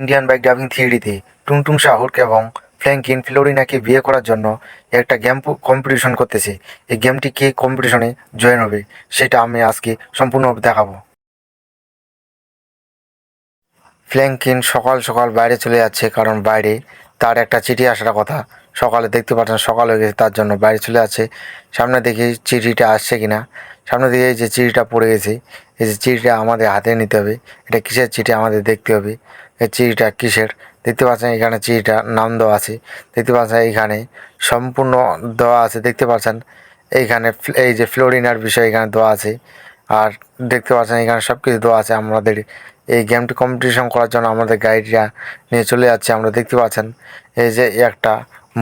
Indian bike driving থিওরিতে টুংটুং শাহুরক এবং ফ্র্যাঙ্কিন ফ্লোরিনাকে বিয়ে করার জন্য একটা গেম কম্পিটিশন করতেছে। এই গেমটি কে কম্পিটিশনে জয়েন হবে, সেটা আমি আজকে সম্পূর্ণ দেখাবো। ফ্র্যাঙ্কিন সকাল সকাল বাইরে চলে যাচ্ছে, কারণ বাইরে তার একটা চিঠি আসার কথা। সকালে দেখতে পাচ্ছেন, সকাল হয়ে গেছে, তার জন্য বাইরে চলে যাচ্ছে। সামনে দেখি চিঠিটা আসছে কিনা। সামনে দিকে যে চিঠিটা পড়ে গেছে। এই যে চিঠিটা আমাদের হাতে নিতে হবে। এটা কিসের চিঠি আমাদের দেখতে হবে। এই চিঠিটা কিসের? দেখতে পাচ্ছেন এখানে চিঠিটা নাম দেওয়া আছে। দেখতে পাচ্ছেন এইখানে সম্পূর্ণ দেওয়া আছে। দেখতে পাচ্ছেন এইখানে এই যে ফ্লোরিনার বিষয় এখানে দেওয়া আছে। আর দেখতে পাচ্ছেন এখানে সব কিছু দেওয়া আছে আমাদের। এই গেমটি কম্পিটিশন করার জন্য আমাদের গাইডরা নিয়ে চলে যাচ্ছে। আমরা দেখতে পাচ্ছেন এই যে একটা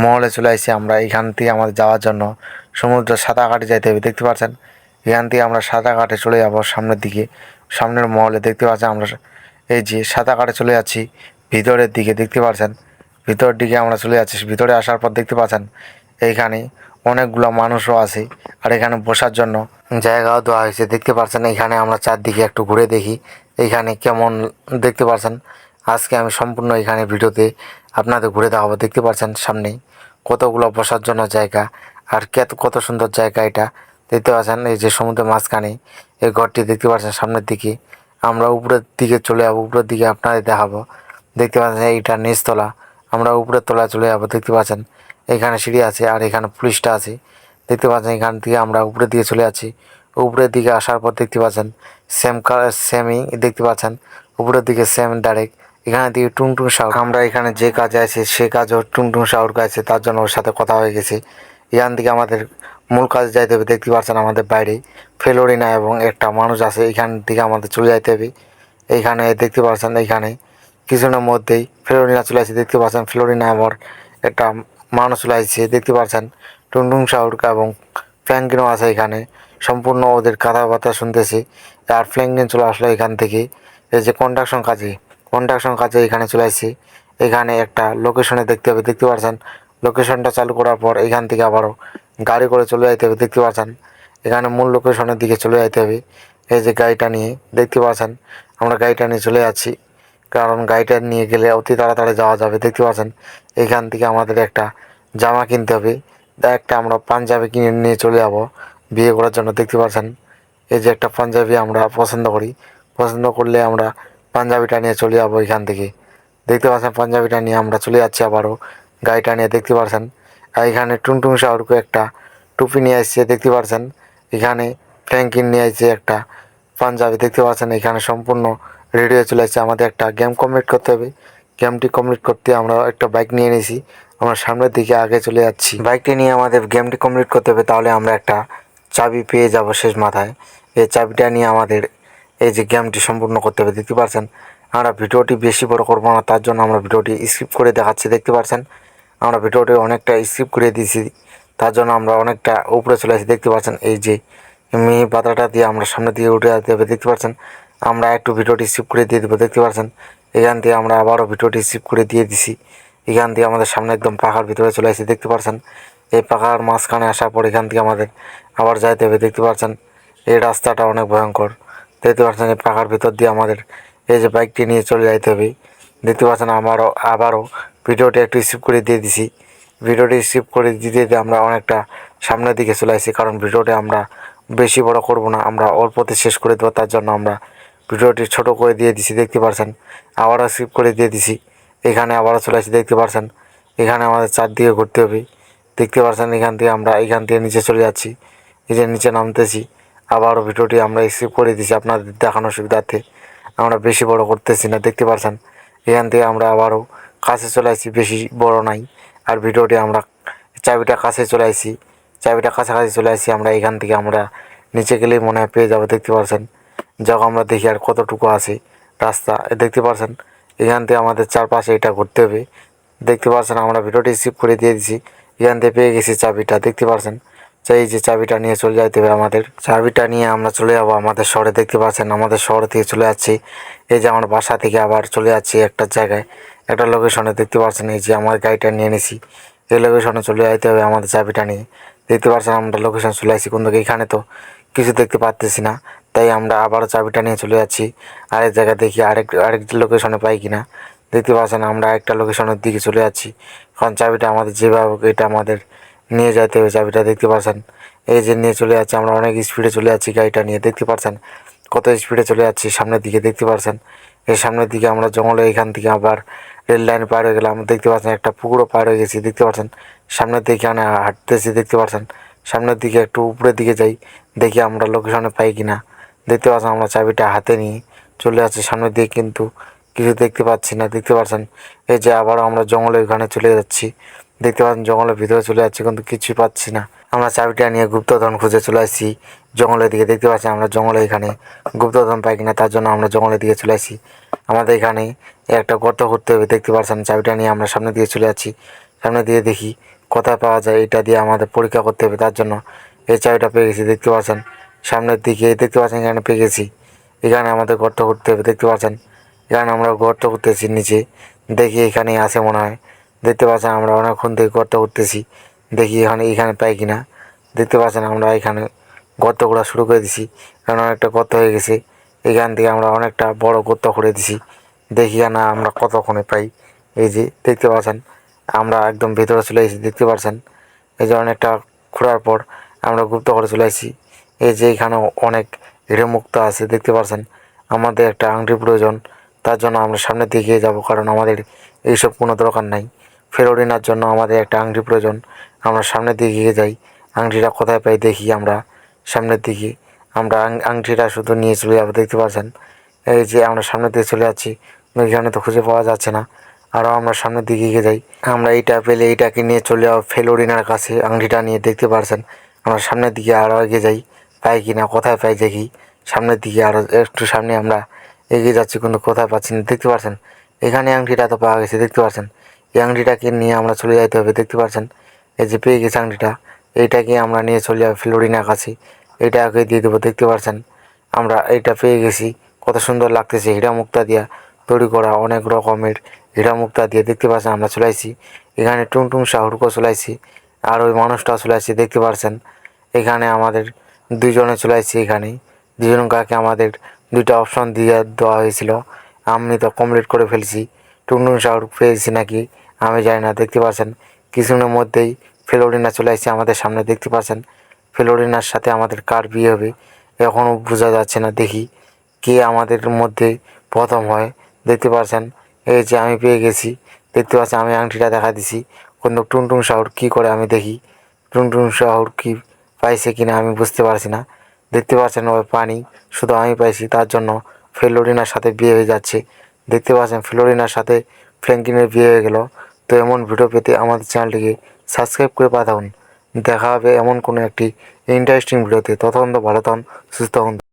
মহলে চলে আসছি আমরা। এখান থেকে আমাদের যাওয়ার জন্য সমুদ্র সাঁতারঘাটে যাইতে হবে। দেখতে পাচ্ছেন এখান থেকে আমরা সাঁতারঘাটে চলে যাব সামনের দিকে। সামনের মহলে দেখতে পাচ্ছেন আমরা এই যে সাদা কাটে চলে যাচ্ছি, ভিতরের দিকে দেখতে পাচ্ছেন? ভিতরের দিকে আমরা চলে যাচ্ছি, ভিতরে আসার পর দেখতে পাচ্ছেন? এইখানে অনেকগুলো মানুষও আছে, আর এখানে বসার জন্য জায়গাও দেওয়া হয়েছে। দেখতে পাচ্ছেন এখানে আমরা চারদিকে একটু ঘুরে দেখি, এইখানে কেমন দেখতে পাচ্ছেন? আজকে আমি সম্পূর্ণ এখানে ভিডিওতে আপনাদের ঘুরে দেখাবো। দেখতে পাচ্ছেন সামনেই কতগুলো বসার জন্য জায়গা, আর কত কত সুন্দর জায়গা এটা। দেখতে পাচ্ছেন, এই যে সমুদ্রের মাঝখানে এই ঘরটি দেখতে পাচ্ছেন, সামনের দিকে আমরা উপরের দিকে চলে যাব, উপরের দিকে আপনাদের দেখাবো। দেখতে পাচ্ছেন, এইটা নিচতলা আমরা উপরের তলায় চলে যাব, দেখতে পাচ্ছেন? এখানে সিঁড়ি আছে আর এখানে পুলিশটা আছে। দেখতে পাচ্ছেন, এখান থেকে আমরা উপরের দিকে চলে যাচ্ছি। উপরের দিকে আসার পর দেখতে পাচ্ছেন সেম কালার সেমই দেখতে পাচ্ছেন। উপরের দিকে সেম ডাইরেক্ট এখানে দিকে টুংটুং শাহর আমরা এখানে যে কাজে আছে, সে কাজও টুংটুং শাহর কাছে তার জন্য ওর সাথে কথা হয়ে গেছে। এখান থেকে আমাদের মূল কাজে যাইতে হবে। দেখতে পাচ্ছেন আমাদের বাইরে ফ্লোরিনা এবং একটা মানুষ আছে, এখান থেকে আমাদের চলে যাইতে হবে। এইখানে দেখতে পাচ্ছেন এইখানে কিছুদিনের মধ্যেই ফ্লোরিনা চলে আসছে দেখতে পাচ্ছেন ফ্লোরিনা আমার একটা মানুষ চলে আসছে। দেখতে পাচ্ছেন টুনটুন শাহরুখ এবং ফ্র্যাঙ্কিনও আছে এখানে। সম্পূর্ণ ওদের কথাবার্তা শুনতেছি। আর ফ্র্যাঙ্কিন চলে আসলো এখান থেকে। এই যে কন্ডাকশন কাজে কন্ডাকশন কাজে এখানে চলে আসছি। এখানে একটা লোকেশনে দেখতে হবে। দেখতে পাচ্ছেন লোকেশনটা চালু করার পর এখান থেকে আবারও গাড়ি করে চলে যাইতে হবে, দেখতে পাচ্ছেন এখানে মূল লোকেশনের দিকে চলে যাইতে হবে। এই যে গাড়িটা নিয়ে, দেখতে পাচ্ছেন আমরা গাড়িটা নিয়ে চলে যাচ্ছি। কারণ গাড়িটা নিয়ে গেলে অতি তাড়াতাড়ি যাওয়া যাবে, দেখতে পাচ্ছেন এখান থেকে আমাদের একটা জামা কিনতে হবে। একটা আমরা পাঞ্জাবি কিনে নিয়ে চলে যাব, বিয়ে করার জন্য, দেখতে পাচ্ছেন এই যে একটা পাঞ্জাবি আমরা পছন্দ করি। পছন্দ করলে আমরা পাঞ্জাবিটা নিয়ে চলে যাব এখান থেকে। দেখতে পাচ্ছেন পাঞ্জাবিটা নিয়ে আমরা চলে যাচ্ছি আবারও। গাড়িটা নিয়ে দেখতে পারছেন। এখানে টুনটুন শাহরুখ একটা টুপি নিয়ে আসছে, দেখতে পারছেন? এখানে ফ্র্যাঙ্কিন নিয়ে আসছে একটা পাঞ্জাবি, দেখতে পাচ্ছেন? এখানে সম্পূর্ণ রেডি হয়ে চলে আসছে। আমাদের একটা গেম কমপ্লিট করতে হবে। গেমটি কমপ্লিট করতে আমরা একটা বাইক নিয়ে নিয়েছি। আমরা সামনের দিকে আগে চলে যাচ্ছি। বাইকটি নিয়ে আমাদের গেমটি কমপ্লিট করতে হবে। তাহলে আমরা একটা চাবি পেয়ে যাব শেষ মাথায়। এই চাবিটা নিয়ে আমাদের এই যে গেমটি সম্পূর্ণ করতে হবে। দেখতে পাচ্ছেন? আমরা ভিডিওটি বেশি বড় করব না। তার জন্য আমরা ভিডিওটি স্কিপ করে দেখাচ্ছি। দেখতে পাচ্ছেন? আমরা ভিডিওটি অনেকটা স্কিপ করে দিয়েছি। তার জন্য আমরা অনেকটা উপরে চলে আসি। দেখতে পাচ্ছেন এই যে মিহি পাতাটা দিয়ে আমরা সামনে দিয়ে উঠে যেতে হবে। দেখতে পাচ্ছেন, আমরা একটু ভিডিওটি স্কিপ করে দিয়ে দেবো। দেখতে পাচ্ছেন, এখান দিয়ে আমরা আবারও ভিডিওটি স্কিপ করে দিয়ে দিছি। এখান দিয়ে আমাদের সামনে একদম পাখার ভিতরে চলে আসি। দেখতে পাচ্ছেন, এই পাখার মাঝখানে আসার পর এখান থেকে আমাদের আবার যাইতে হবে। দেখতে পাচ্ছেন, এই রাস্তাটা অনেক ভয়ঙ্কর। দেখতে পাচ্ছেন, এই পাখার ভিতর দিয়ে আমাদের এই যে বাইকটি নিয়ে চলে যাইতে হবে। দেখতে পাচ্ছেন, আমারও আবারও ভিডিওটি একটু স্কিপ করে দিয়ে দিছি। ভিডিওটি স্কিপ করে দিতে দিতে আমরা অনেকটা সামনের দিকে চলে আসি কারণ ভিডিওটি আমরা বেশি বড় করব না, আমরা অল্পতে শেষ করে দেবো, তার জন্য আমরা ভিডিওটি ছোট করে দিয়ে দিছি, দেখতে পারছেন? আবারও স্কিপ করে দিয়ে দিছি, এখানে আবারও চলে আসি দেখতে পারছেন? এখানে আমাদের চারদিকে ঘুরতে হবে, দেখতে পারছেন? এখান থেকে আমরা এখান থেকে নিচে চলে যাচ্ছি, এই যে নিচে নামতেছি, আবারও ভিডিওটি আমরা স্কিপ করে দিছি, আপনাদের দেখানোর সুবিধার্থে। আমরা বেশি বড় করতেছি না, দেখতে পারছেন? এখান থেকে আমরা আবারও কাছে চলে আসছি বেশি বড় নাই। আর ভিডিওটি আমরা চাবিটা কাছে চলে আসি, চাবিটা কাছাকাছি চলে আসি, আমরা এখান থেকে আমরা নিচে গেলেই মনে হয় পেয়ে যাব, দেখতে পাচ্ছেন যখন আমরা দেখি আর কতটুকু আছে রাস্তা। দেখতে পাচ্ছেন এখান থেকে আমাদের চারপাশে এটা ঘুরতে হবে। দেখতে পাচ্ছেন আমরা ভিডিওটি স্কিপ করে দিয়ে দিছি। এখান থেকে পেয়ে গেছি চাবিটা, দেখতে পাচ্ছেন এই যে চাবিটা নিয়ে চলে যাইতে হবে আমাদের। চাবিটা নিয়ে আমরা চলে যাব আমাদের শহরে, দেখতে পাচ্ছেন আমাদের শহর থেকে চলে যাচ্ছি। এই যে আমার বাসা থেকে আবার চলে যাচ্ছি একটা জায়গায়, একটা লোকেশনে দেখতে পাচ্ছেন এই যে আমার গাড়িটা নিয়ে নিছি। এই লোকেশনে চলে যাইতে হবে আমাদের চাবিটা নিয়ে। দেখতে পাচ্ছেন আমরা লোকেশন চলে আসছি কোন দিকে এখানে তো কিছু দেখতে পাচ্তেছি না। তাই আমরা আবারও চাবিটা নিয়ে চলে যাচ্ছি। আরেক জায়গায় দেখি আরেক আরেক লোকেশনে পাই কিনা। দেখতে পাচ্ছেন আমরা একটা লোকেশনের দিকে চলে যাচ্ছি। কারণ চাবিটা আমাদের যেভাবে এটা আমাদের নিয়ে যেতে হবে চাবিটা দেখতে পাচ্ছেন এই যে নিয়ে চলে যাচ্ছে, আমরা অনেক স্পিডে চলে যাচ্ছি গাড়িটা নিয়ে, দেখতে পাচ্ছেন কত স্পিডে চলে যাচ্ছি সামনের দিকে, দেখতে পাচ্ছেন এই সামনের দিকে আমরা জঙ্গলে, এখান থেকে আবার রেল লাইন পার হয়ে গেলাম, দেখতে পাচ্ছেন একটা পুকুরও পার হয়ে গেছি, দেখতে পাচ্ছেন সামনের দিকে আমি হাঁটতেছি, দেখতে পাচ্ছেন সামনের দিকে একটু উপরের দিকে যাই, দেখি আমরা লোকেশনে পাই কিনা। দেখতে পাচ্ছেন আমরা চাবিটা হাতে নিয়ে চলে যাচ্ছি, সামনের দিকে কিন্তু কিছু দেখতে পাচ্ছি না, দেখতে পাচ্ছেন এই যে আবারও আমরা জঙ্গলের ওখানে চলে যাচ্ছি। দেখতে পাচ্ছেন জঙ্গলের ভিতরে চলে যাচ্ছে, কিন্তু কিছুই পাচ্ছি না। আমরা চাবিটা নিয়ে গুপ্তধন খুঁজে চলে আসছি। জঙ্গলের দিকে দেখতে পাচ্ছি আমরা জঙ্গলে এখানে গুপ্তধন পাই কিনা, তার জন্য আমরা জঙ্গলের দিকে চলে আসি আমাদের এখানে একটা গর্ত করতে হবে, দেখতে পাচ্ছেন চাবিটা নিয়ে আমরা সামনের দিকে চলে যাচ্ছি। সামনে দিয়ে দেখি কোথায় পাওয়া যায়, এটা দিয়ে আমাদের পরীক্ষা করতে হবে তার জন্য। এই চাবিটা পেয়ে গেছি, দেখতে পাচ্ছেন। সামনের দিকে দেখতে পাচ্ছেন এখানে পেয়ে গেছি। এখানে আমাদের গর্ত করতে হবে, দেখতে পাচ্ছেন। এখানে আমরা গর্ত করতেছি, নিচে দেখি এখানেই আসে মনে হয়। দেখতে পাচ্ছেন আমরা অনেকক্ষণ থেকে গর্ত করতেছি। দেখি এখানে এখানে পাই কিনা। দেখতে পাচ্ছেন আমরা এখানে গর্ত করা শুরু করে দিছি। কারণ অনেকটা গর্ত হয়ে গেছে। এখান থেকে আমরা অনেকটা বড় গর্ত করে দিছি। দেখি না আমরা কতক্ষণে পাই। এই যে দেখতে পাচ্ছেন, আমরা একদম ভেতরে চলে এসেছি, দেখতে পাচ্ছেন। এই যে অনেকটা ঘোরার পর আমরা গুপ্ত করে চলে আসি এই যে এখানে অনেক মুক্ত আছে, দেখতে পাচ্ছেন। আমাদের একটা আংটি প্রয়োজন, তার জন্য আমরা সামনের দিকে যাব, কারণ আমাদের এইসব কোনো দরকার নাই। ফেরোরিনার জন্য আমাদের একটা আংটি প্রয়োজন। আমরা সামনের দিকে এগিয়ে যাই। আংটিটা কোথায় পাই দেখি আমরা সামনের দিকে। আমরা আংটিটা শুধু নিয়ে চলে যাব, দেখতে পাচ্ছেন? এই যে আমরা সামনের দিকে চলে যাচ্ছি এখানে তো খুঁজে পাওয়া যাচ্ছে না। আরও আমরা সামনের দিকে এগিয়ে যাই। আমরা এইটা পেলে এইটাকে নিয়ে চলে যাব ফেলোরিনার কাছে, আংটিটা নিয়ে, দেখতে পারছেন আমরা সামনের দিকে আরও এগিয়ে যাই, পাই কি না, কোথায় পাই দেখি? সামনের দিকে আরও একটু সামনে আমরা এগিয়ে যাচ্ছি, কিন্তু কোথায় পাচ্ছি না, দেখতে পাচ্ছেন? এখানে আংটিটা তো পাওয়া গেছে, দেখতে পাচ্ছেন? আংটিটাকে নিয়ে আমরা চলে যাইতে হবে, দেখতে পাচ্ছেন এই যে পেয়ে গেছে আংটিটা, এইটাকে আমরা নিয়ে চলে যাব ফ্লোরিনার কাছে। এইটাকে দিয়ে দেবো, দেখতে পাচ্ছেন আমরা এইটা পেয়ে গেছি, কত সুন্দর লাগতেছে, হীরা মুক্তা দিয়া তৈরি করা অনেক রকমের হীরা মুক্তা দিয়ে, দেখতে পাচ্ছেন আমরা চলাইছি এখানে টুংটুং শাহুরকো চলে আসছি আর ওই মানুষটা চলে আসছি দেখতে পাচ্ছেন এখানে আমাদের দুজনে চলে আসছি এখানে দুজন কাকে আমাদের দুইটা অপশন দিয়ে দেওয়া হয়েছিল। আমি তো কমপ্লিট করে ফেলছি। টুনটুন শাহরুখ পেয়েছি নাকি? আমি জানি না, দেখতে পাচ্ছেন। কিছুদিনের মধ্যেই ফ্লোরিনা চলে আসছে আমাদের সামনে, দেখতে পাচ্ছেন। ফ্লোরিনার সাথে আমাদের কার বিয়ে হবে এখনও বোঝা যাচ্ছে না, দেখি কে আমাদের মধ্যে প্রথম হয়। দেখতে পাচ্ছেন, এই যে আমি পেয়ে গেছি। দেখতে পাচ্ছেন, আমি আংটিটা দেখা দিছি। কিন্তু টুনটুন শাহর কী করে আমি দেখি? টুনটুন শাহর কি পাইছে কিনা আমি বুঝতে পারছি না। দেখতে পাচ্ছেন ওই পানি, শুধু আমি পাইছি, তার জন্য ফ্লোরিনার সাথে বিয়ে হয়ে যাচ্ছে। দেখতে পাচ্ছেন ফ্লোরিনার সাথে ফ্র্যাঙ্কিনের বিয়ে হয়ে গেল। তো এমন ভিডিও পেতে আমাদের চ্যানেলটিকে সাবস্ক্রাইব করে পাঠাউন দেখা হবে এমন কোনো একটি ইন্টারেস্টিং ভিডিওতে ততক্ষণ ভালো থাকুন, সুস্থ হন